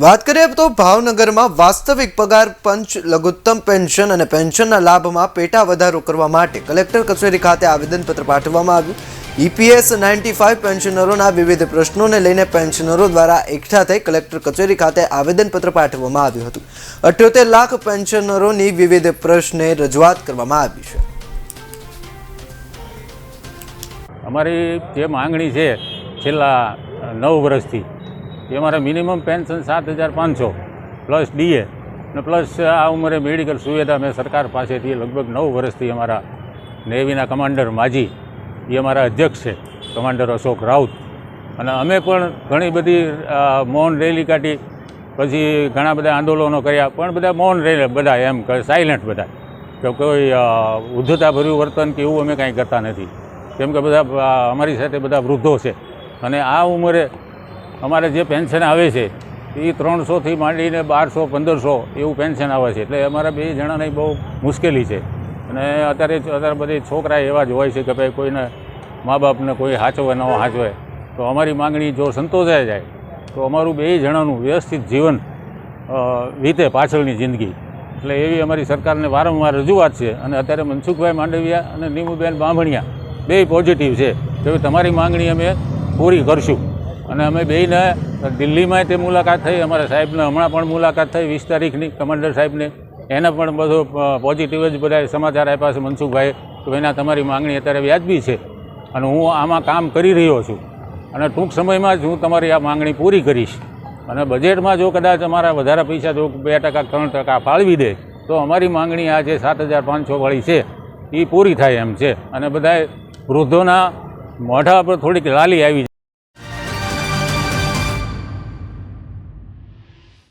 વાત કરીએ તો ભાવનગરમાં વાસ્તવિક પગાર, પંચ, લઘુત્તમ પેન્શન અને પેન્શનના લાભમાં પેટા વધારો કરવા માટે કલેક્ટર કચેરી ખાતે આવેદનપત્ર પાઠવવામાં આવ્યું. ઈપીએસ નાઇન્ટી ફાઇવ પેન્શનરોના વિવિધ પ્રશ્નોને લઈને પેન્શનરો દ્વારા એકઠા થઈ કલેક્ટર કચેરી ખાતે આવેદનપત્ર પાઠવવામાં આવ્યું હતું. અઠ્યોતેર લાખ પેન્શનરોની વિવિધ પ્રશ્ને રજૂઆત કરવામાં આવી છે. અમારી જે માંગણી છે છેલ્લા નવ વર્ષથી એ મારે મિનિમમ પેન્શન સાત હજાર પાંચસો પ્લસ ડીએ અને પ્લસ આ ઉંમરે મેડિકલ સુવિધા મેં સરકાર પાસેથી લગભગ નવ વર્ષથી અમારા નેવીના કમાન્ડર માજી, એ અમારા અધ્યક્ષ છે કમાન્ડર અશોક રાઉત. અને અમે પણ ઘણી બધી મૌન રેલી કાઢી, પછી ઘણા બધા આંદોલનો કર્યા, પણ બધા મૌન રેલી, બધા એમ સાયલન્ટ બધા, કે કોઈ ઉદ્ધતાભર્યું વર્તન કે એવું અમે કાંઈ કરતા નથી. કેમ કે બધા અમારી સાથે બધા વૃદ્ધો છે. અને આ ઉંમરે અમારે જે પેન્શન આવે છે, એ ત્રણસોથી માંડીને બારસો, પંદરસો એવું પેન્શન આવે છે. એટલે અમારા બે જણાને બહુ મુશ્કેલી છે. અને અત્યારે અત્યારે બધી છોકરા એવા જ હોય છે કે ભાઈ કોઈને મા બાપને કોઈ હાચવે, ન હાચવે. તો અમારી માંગણી જો સંતોષાઈ જાય, તો અમારું બે જણાનું વ્યવસ્થિત જીવન વીતે પાછળની જિંદગી. એટલે એવી અમારી સરકારને વારંવાર રજૂઆત છે. અને અત્યારે મનસુખભાઈ માંડવિયા અને નીમુબેન બાંભણિયા બે પોઝિટિવ છે. કે તમારી માંગણી અમે પૂરી કરશું. અને અમે બેને દિલ્હીમાં તે મુલાકાત થઈ. અમારા સાહેબને હમણાં પણ મુલાકાત થઈ વીસ તારીખની, કમાન્ડર સાહેબને. એને પણ બધો પોઝિટિવ જ બધા સમાચાર આપ્યા છે મનસુખભાઈ કે એના તમારી માંગણી અત્યારે વ્યાજબી છે અને હું આમાં કામ કરી રહ્યો છું. અને ટૂંક સમયમાં જ હું તમારી આ માંગણી પૂરી કરીશ. અને બજેટમાં જો કદાચ અમારા વધારે પૈસા જો બે ટકા, ત્રણ ટકા ફાળવી દે, તો અમારી માંગણી આ જે સાત હજાર પાંચસો વાળી છે એ પૂરી થાય એમ છે. અને બધાય વૃદ્ધોના મોઢા પર થોડીક લાલી આવી